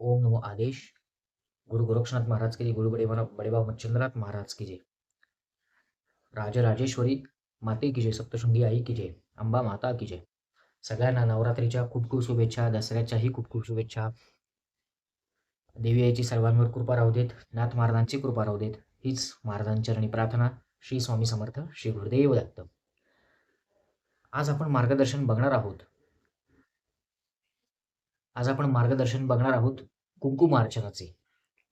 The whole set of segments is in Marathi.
ओम नमो आदेश. गुरु गोरक्षनाथ महाराज की जय गुरु बडे बडेबाब मच्छिंद्रनाथ महाराज की जय. राजराजेश्वरी माते की जय सप्तशृंगी आई की जय अंबा माता की जय. सगळ्यांना नवरात्रीच्या खूप खूप शुभेच्छा दसऱ्याच्याही खूप खूप शुभेच्छा. देवी आईची सर्वांवर कृपा राहू देत नाथ महाराजांची कृपा राहू देत. हीच महाराजांच्या आणि प्रार्थना श्री स्वामी समर्थ श्री गुरुदेव दत्त. आज आपण मार्गदर्शन बघणार आहोत. आज आपण मार्गदर्शन बघणार आहोत कुंकुमार्चनाचे.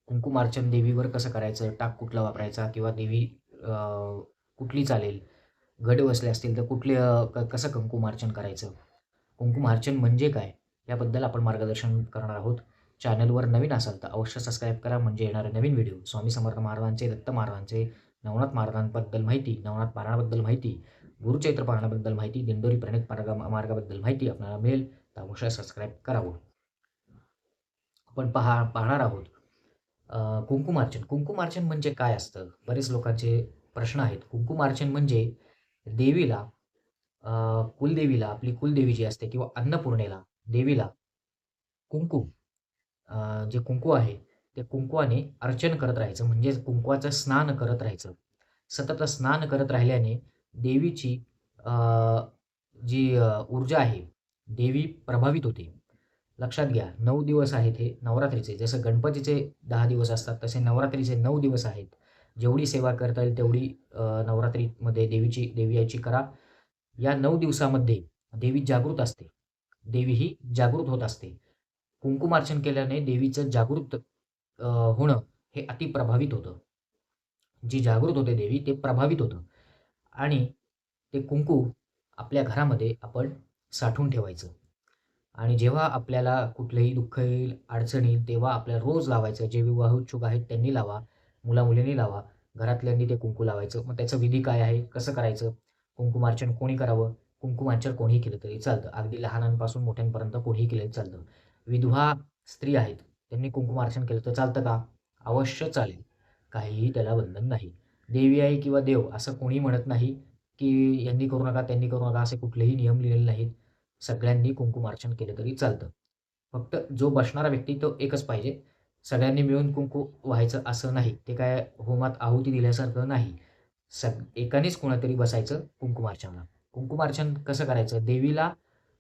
कुंकुमार्चन देवीवर कसं करायचं? टाक कुठला वापरायचा किंवा देवी कुठली चालेल? गड बसले असतील तर कुठले क- कसं कुंकुमार्चन करायचं? कुंकुमार्चन म्हणजे काय? याबद्दल आपण मार्गदर्शन करणार आहोत. चॅनलवर नवीन असाल तर अवश्य सबस्क्राईब करा. म्हणजे येणारे नवीन व्हिडिओ स्वामी समर्थ महाराजांचे दत्त महाराजांचे नवनाथ महाराजांबद्दल माहिती नवनाथ पारायणाबद्दल माहिती गुरुचैत्र पारायणाबद्दल माहिती दिंडोरी प्रणित मार्ग मार्गाबद्दल माहिती आपल्याला मिळेल. तर अवश्य सबस्क्राईब करावं हो. आपण पहा पाहणार आहोत. कुंकुमार्चन कुंकुमार्चन म्हणजे काय असतं? बरेच लोकांचे प्रश्न आहेत. कुंकुमार्चन म्हणजे देवीला कुलदेवीला आपली कुलदेवी जी असते किंवा अन्नपूर्णेला देवीला कुंकू जे कुंकू आहे ते कुंकवाने अर्चन करत राहायचं. म्हणजे कुंकवाचं स्नान करत राहायचं. सतत स्नान करत राहिल्याने देवीची जी ऊर्जा आहे देवी प्रभावित होते. लक्षात घ्या नऊ दिवस आहेत हे नवरात्रीचे. जसं गणपतीचे दहा दिवस असतात तसे नवरात्रीचे नऊ दिवस आहेत. जेवढी सेवा करता येईल तेवढी नवरात्रीमध्ये देवीची देवी याची करा. या नऊ दिवसामध्ये देवी जागृत असते. देवी ही जागृत होत असते. कुंकुमार्चन केल्याने देवीचं जागृत होणं हे अति प्रभावित होतं. जी जागृत होते देवी ते प्रभावित होतं. आणि ते कुंकू आपल्या घरामध्ये आपण साठवून ठेवायचं. आणि जेव्हा आपल्याला कुठलंही दुःख येईल अडचण येईल तेव्हा आपल्याला रोज लावायचं. जे विवाह इच्छुक आहेत त्यांनी लावा मुलामुलींनी लावा. घरातल्यांनी ते कुंकू लावायचं. मग त्याचं विधी काय आहे? कसं करायचं? कुंकुमार्चन कोणी करावं? कुंकुमार्चन कोणीही केलं तरी चालतं. अगदी लहानांपासून मोठ्यांपर्यंत कोणीही केलं तरी चालतं. विधवा स्त्री आहेत त्यांनी कुंकुमार्चन केलं तर चालतं का? अवश्य चालेल. काहीही त्याला बंधन नाही. देवी आहे किंवा देव असं कोणी म्हणत नाही की यांनी करू नका त्यांनी करू नका असे कुठलेही नियम लिहिलेले नाहीत. सगळ्यांनी कुंकुमार्चन केलं तरी चालतं. फक्त जो बसणारा व्यक्ती तो एकच पाहिजे. सगळ्यांनी मिळून कुंकू व्हायचं असं नाही. ते काय होमात आहुती दिल्यासारखं नाही. सग एकानेच कोणातरी बसायचं कुंकुमार्चनला कुंकुमार्चन कसं करायचं? देवीला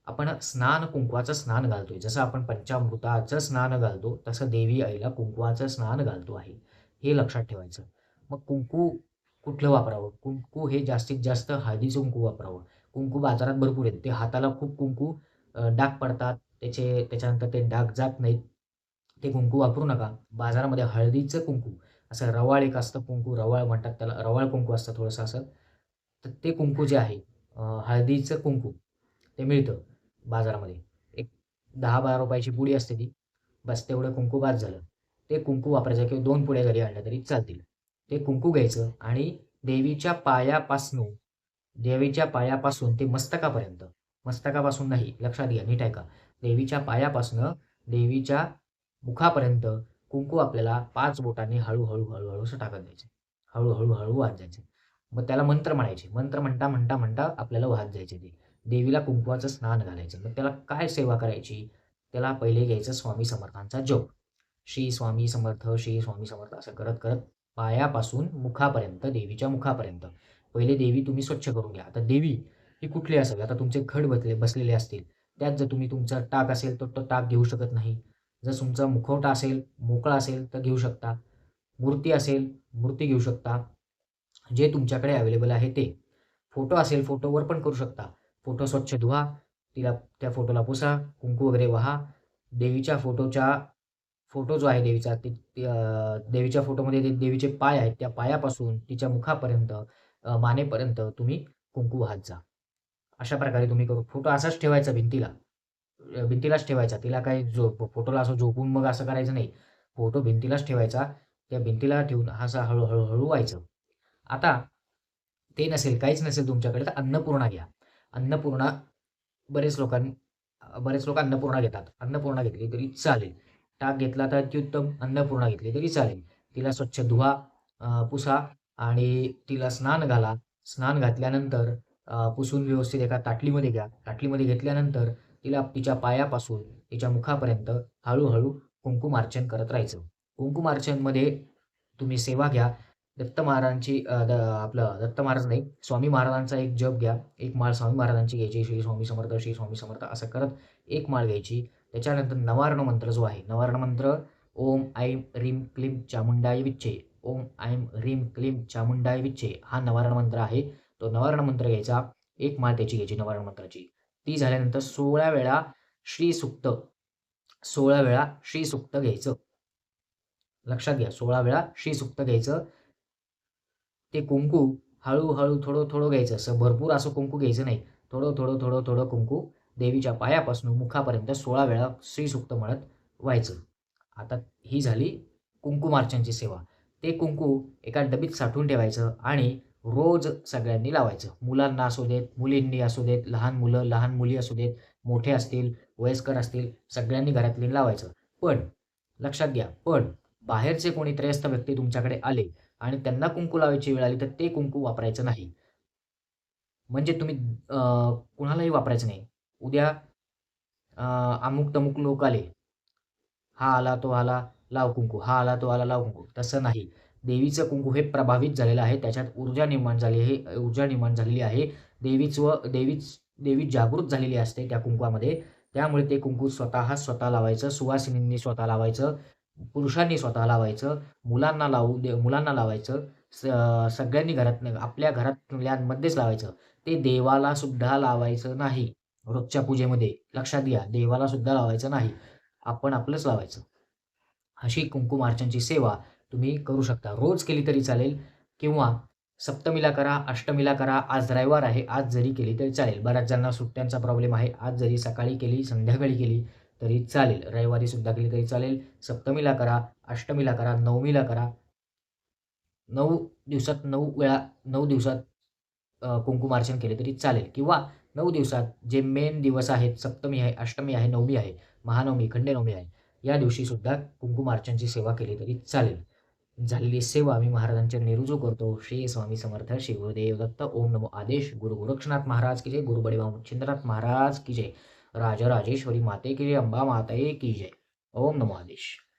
आपण स्नान कुंकवाचं स्नान घालतोय. जसं आपण पंचामृताचं स्नान घालतो तसं देवी आईला कुंकवाचं स्नान घालतो आहे. हे लक्षात ठेवायचं. मग कुंकू कुठलं वापरावं? कुंकू हे जास्तीत जास्त हळदीचं कुंकू वापरावं. कुंकू बाजारात भरपूर आहेत. ते हाताला खूप कुंकू डाग पडतात. त्याचे त्याच्यानंतर ते डाग जात नाहीत. ते कुंकू वापरू नका. बाजारामध्ये हळदीचं कुंकू असं रवाळ एक असतं कुंकू रवाळ म्हणतात त्याला रवाळ कुंकू असतं थोडंसं असं. तर ते कुंकू जे आहे हळदीचं कुंकू ते मिळतं बाजारामध्ये. एक दहा बारा रुपयाची पुडी असते ती. बस तेवढं कुंकू बाद झालं. ते कुंकू वापरायचं किंवा दोन पुड्या जरी आणल्या तरी चालतील. ते कुंकू घ्यायचं आणि देवीच्या पायापासून देवीच्या पायापासून ते मस्तकापर्यंत. मस्तकापासून नाही लक्षात घ्या नीट ऐका. देवीच्या पायापासून देवीच्या मुखापर्यंत कुंकू आपल्याला पाच बोटांनी हळूहळू हळूहळू असं टाकत द्यायचे हळूहळू हळू वाहत जायचे. मग त्याला मंत्र म्हणायचे. मंत्र म्हणता म्हणता म्हणता आपल्याला वाहत जायचे ते. देवीला कुंकवाचं स्नान घालायचं. मग त्याला काय सेवा करायची? त्याला पहिले घ्यायचं स्वामी समर्थांचा जोप. श्री स्वामी समर्थ श्री स्वामी समर्थ असं करत करत पायापासून मुखापर्यंत देवीच्या मुखापर्यंत. पहिले देवी तुम्ही स्वच्छ करून घ्या. आता देवी ही कुठली असावी? आता तुमचे खड बसले बसलेले असतील. त्यात जर तुम्ही तुमचा टाक असेल तर तो टाक घेऊ शकत नाही. जर तुमचा मुखवटा असेल मोकळा असेल तर घेऊ शकता. मूर्ती असेल मूर्ती घेऊ शकता. जे तुमच्याकडे अवेलेबल आहे ते. फोटो असेल फोटोवर पण करू शकता. फोटो स्वच्छ धुवा तिला त्या फोटोला पुसा कुंकू वगैरे वहा. देवीच्या फोटोच्या फोटो जो आहे देवीचा ते देवीच्या फोटोमध्ये ते देवीचे पाय आहेत त्या पायापासून तिच्या मुखापर्यंत मानेपर्यंत तुम्ही कुंकू वाहत जा. अशा प्रकारे तुम्ही करू. फोटो असाच ठेवायचा भिंतीला. भिंतीलाच ठेवायचा. तिला काही जो फोटोला असं झोपून मग असं करायचं नाही. फोटो भिंतीलाच ठेवायचा. त्या भिंतीला ठेवून असा हळूहळू हळू व्हायचं. आता ते नसेल काहीच नसेल तुमच्याकडे तर अन्नपूर्णा घ्या. अन्नपूर्णा बरेच लोकां बरेच लोक अन्नपूर्णा घेतात. अन्नपूर्णा घेतली तरी चालेल. टाक घेतला तर अत्युत्तम. अन्नपूर्णा घेतली तरी चालेल. तिला स्वच्छ धुवा पुसा. आणि तिला स्नान घाला. स्नान घातल्यानंतर पुसून व्यवस्थित एका ताटलीमध्ये घ्या. ताटलीमध्ये घेतल्यानंतर तिला तिच्या पायापासून तिच्या मुखापर्यंत हळूहळू कुंकुमार्चन करत राहायचं. कुंकुमार्चनमध्ये तुम्ही सेवा घ्या. दत्त महाराजांची द आपलं दत्त महाराज नाही स्वामी महाराजांचा एक जप घ्या. एक माळ स्वामी महाराजांची घ्यायची श्री स्वामी समर्थ श्री स्वामी समर्थ असं करत एक माळ घ्यायची. त्याच्यानंतर नवार्ण मंत्र जो आहे नवार्ण मंत्र ओम ऐं रीम क्लीम चामुंडाय विच्छे ओम ऐम ह्रीम क्लीम चामुंडाय विच्छे हा नवारण मंत्र आहे. तो नवारण मंत्र घ्यायचा. एक माळ त्याची घ्यायची नवारण मंत्राची. ती झाल्यानंतर सोळा वेळा श्री सुक्त सोळा वेळा श्री सुक्त घ्यायचं. लक्षात घ्या सोळा वेळा श्री सुक्त घ्यायचं. ते कुंकू हळूहळू थोडं थोडं घ्यायचं. असं भरपूर असं कुंकू घ्यायचं नाही. थोडं थोडं थोडं थोडं कुंकू देवीच्या पायापासून मुखापर्यंत सोळा वेळा श्रीसुक्त म्हणत व्हायचं. आता ही झाली कुंकुमार्चनची सेवा. ते कुंकू एका डबीत साठवून ठेवायचं आणि रोज सगळ्यांनी लावायचं. मुलांना असू देत मुलींनी असू देत लहान मुलं लहान मुली असू देत मोठे असतील वयस्कर असतील सगळ्यांनी घरातली लावायचं. पण लक्षात घ्या पण बाहेरचे कोणी त्रयस्थ व्यक्ती तुमच्याकडे आले आणि त्यांना कुंकू लावायची वेळ आली तर ते कुंकू वापरायचं नाही. म्हणजे तुम्ही कुणालाही वापरायचं नाही. उद्या अमुक तमुक लोक आले. हा आला तो आला लाव कुंकू. हा आला तो आला लाव कुंकू. तसं नाही. देवीचं कुंकू हे प्रभावित झालेलं आहे. त्याच्यात ऊर्जा निर्माण झाली आहे ऊर्जा निर्माण झालेली आहे. देवीच व देवीच देवी जागृत झालेली असते त्या कुंकवामध्ये. त्यामुळे ते कुंकू स्वतः स्वतः लावायचं सुवासिनींनी स्वतः लावायचं पुरुषांनी स्वतः लावायचं मुलांना लावू दे मुलांना लावायचं स सगळ्यांनी घरात आपल्या घरातल्यांमध्येच लावायचं. ते देवाला सुद्धा लावायचं नाही. रोजच्या पूजेमध्ये लक्षात घ्या. देवाला सुद्धा लावायचं नाही. आपण आपलंच लावायचं. अशी कुंकुमार्चनची सेवा तुम्ही करू शकता. रोज केली तरी चालेल किंवा सप्तमीला करा अष्टमीला करा आज रविवार आहे आज जरी केली तरी चालेल. बऱ्याच जणांना सुट्ट्यांचा प्रॉब्लेम आहे. आज जरी सकाळी केली संध्याकाळी केली तरी चालेल. रविवारी सुद्धा केली तरी चालेल. सप्तमीला करा अष्टमीला करा नवमीला करा. नऊ दिवसात नऊ वेळा नऊ दिवसात कुंकुमार्चन केले तरी चालेल. किंवा नऊ दिवसात जे मेन दिवस आहेत सप्तमी आहे अष्टमी आहे नवमी आहे महानवमी खंडेनवमी आहे या दिवशी सुद्धा कुंकुमार्चनची सेवा केली तरी चालेल. झालेली सेवा मी महाराजांच्या निरुजू करतो श्री स्वामी समर्थ श्री गुरुदेव दत्त ओम नमो आदेश गुरु गोरक्षनाथ महाराज की जय गुरु बडेबा मुच्छिंद्रनाथ महाराज की जय राजराजेश्वरी माते की जय अंबा माते की जय. ओम नमो आदेश.